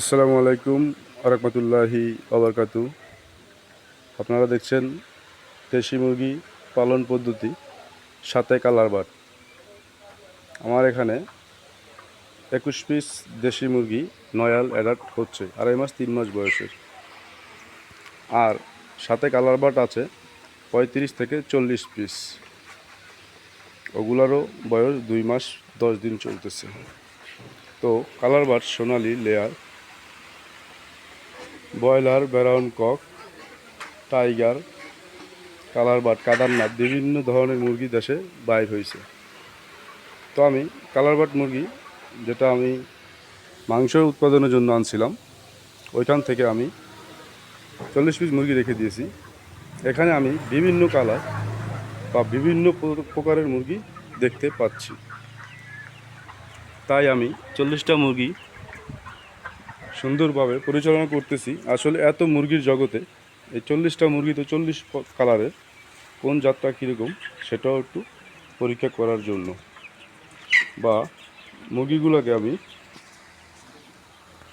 আসসালামু আলাইকুম আরহামতুল্লাহি আবরকাতু আপনারা দেখছেন দেশি মুরগি পালন পদ্ধতি, সাথে কালার বাট আমার এখানে একুশ পিস দেশি মুরগি নয়াল অ্যাডাপ্ট হচ্ছে, আড়াই মাস, তিন মাস বয়সের। আর সাথে কালার বাট আছে পঁয়ত্রিশ থেকে চল্লিশ পিস। ওগুলারও বয়স দুই মাস, দশ দিন চলতেছে। তো colour but Sonali layer broiler brown cock, tiger, colour but, Kadaknath বিভিন্ন ধরনের মুরগি দেশে বাইর হয়েছে। তো আমি কালার বাট মুরগি যেটা আমি মাংস উৎপাদনের জন্য আনছিলাম, ওইখান থেকে আমি চল্লিশ পিস মুরগি রেখে দিয়েছি। এখানে আমি বিভিন্ন কালার বা বিভিন্ন প্রকারের মুরগি দেখতে পাচ্ছি। তাই আমি চল্লিশটা মুরগি সুন্দরভাবে পরিচালনা করতেছি। আসলে এত মুরগির জগতে, এই চল্লিশটা মুরগি তো চল্লিশ কালারে কালারের, কোন জাতটা কীরকম, সেটাও একটু পরীক্ষা করার জন্য। বা মুরগিগুলোকে আমি